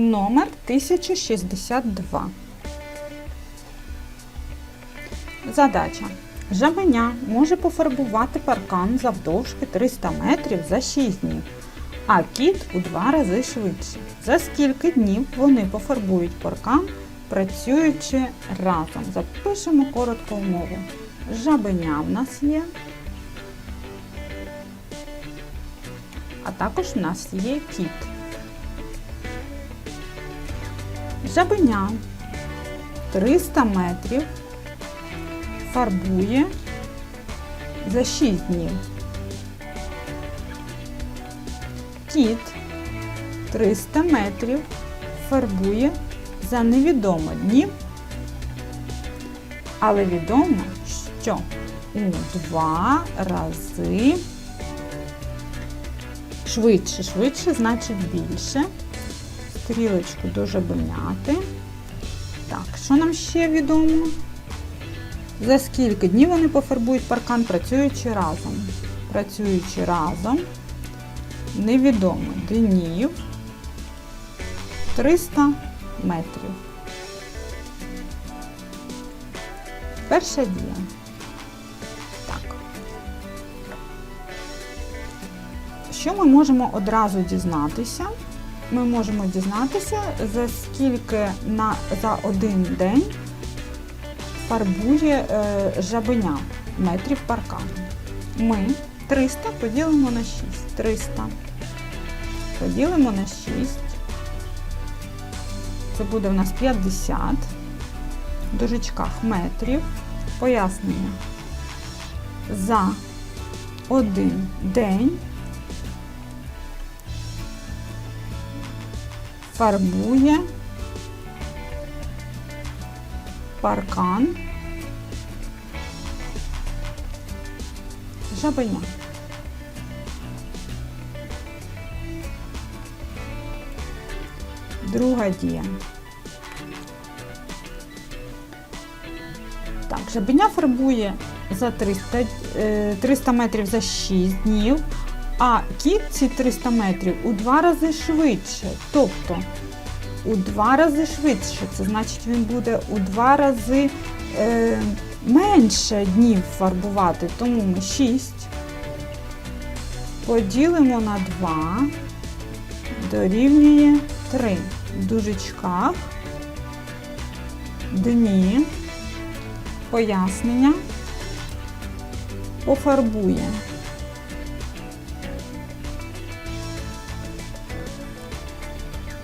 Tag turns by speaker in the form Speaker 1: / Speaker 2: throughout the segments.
Speaker 1: Номер 1062. Задача. Жабеня може пофарбувати паркан завдовжки 300 метрів за 6 днів, а кіт у два рази швидше. За скільки днів вони пофарбують паркан, працюючи разом? Запишемо коротку умову. Жабеня в нас є. А також в нас є кіт. Жабеня. 300 метрів. Фарбує. За 6 днів. Кіт. 300 метрів. Фарбує. За невідомо днів, але відомо, що у два рази швидше, швидше значить більше. Стрілочку дожебеняти. Так, що нам ще відомо? За скільки днів вони пофарбують паркан, працюючи разом? Працюючи разом, невідомо днів 300 метрів. Перша дія. Так. Що ми можемо одразу дізнатися? Ми можемо дізнатися, за скільки на, за один день фарбує е, жабеня метрів паркану. Ми 300 поділимо на 6. 300 поділимо на 6. Це буде у нас 50 в дужечках метрів. Пояснення. За один день фарбує паркан жабеня. Друга дія. Так, жабеня фарбує за 300, е, 300 метрів за 6 днів, а кіт ці 300 метрів у два рази швидше. Тобто у два рази швидше. Це значить, він буде у два рази е, менше днів фарбувати. Тому ми 6 поділимо на 2, дорівнює 3. В дужечках дні, пояснення, пофарбує.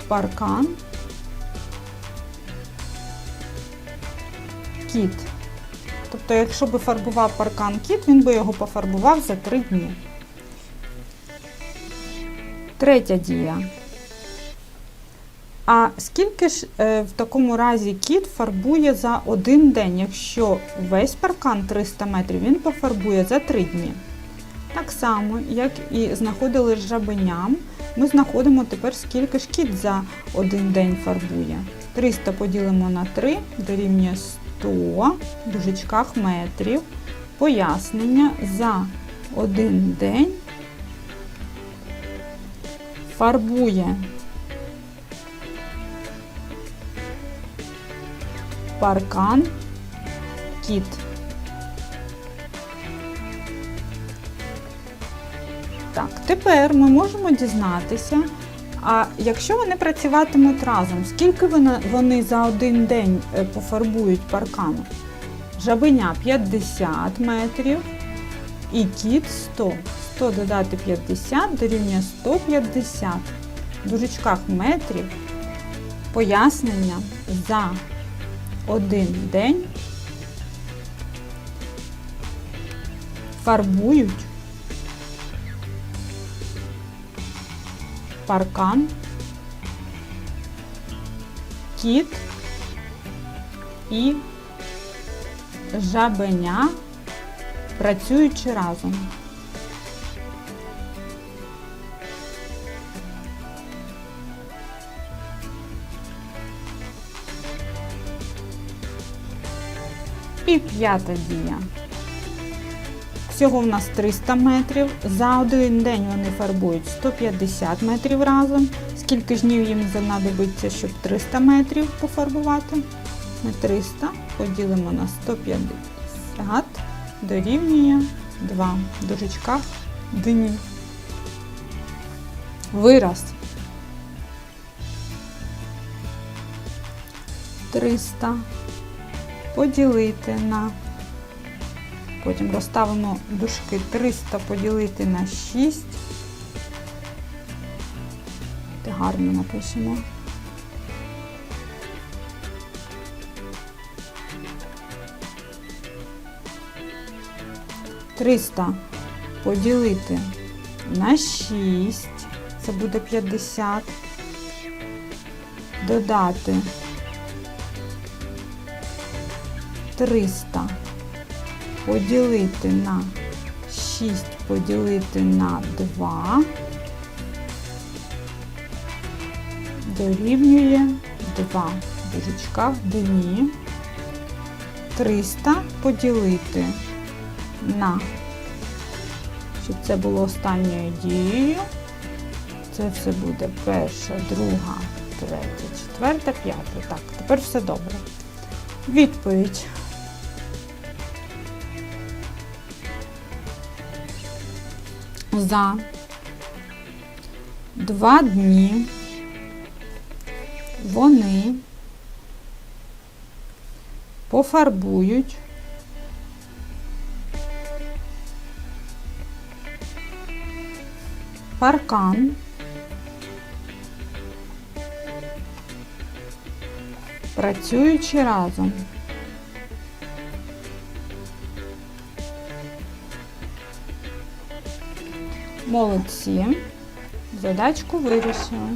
Speaker 1: Паркан кіт. Тобто, якщо би фарбував паркан кіт, він би його пофарбував за 3 дні. Третя дія. А скільки ж е, в такому разі кіт фарбує за один день, якщо весь паркан 300 метрів, він пофарбує за 3 дні. Так само, як і знаходили з жабеням, ми знаходимо тепер, скільки ж кіт за один день фарбує. 300 поділимо на 3, дорівнює 100 в дужечках метрів. Пояснення за один день фарбує паркан кіт. Так, тепер ми можемо дізнатися, а якщо вони працюватимуть разом, скільки вони, за один день е, пофарбують паркану? Жабеня 50 метрів і кіт 100. 100 додати 50 дорівнює 150. В дужечках метрів пояснення за один день фарбують паркан, кіт і жабеня, працюючи разом. І п'ята дія. Всього в нас 300 метрів. За один день вони фарбують 150 метрів разом. скільки ж днів їм знадобиться, щоб 300 метрів пофарбувати? Ми 300 поділимо на 150 дорівнює 2 в дні. Вираз. 300 поділити на Потім розставимо дужки 300 поділити на 6. Ти гарно напишемо. Триста поділити на 6. Це буде 50. Додати 300 поділити на 6 поділити на 2 дорівнює 2 в дужечках дні 300 поділити на, щоб це було останньою дією, це все буде перша, друга, третя, четверта, п'ята. Так, тепер все добре. Відповідь. За два дні вони пофарбують паркан працюючи разом. Молодці. Задачку вирішили.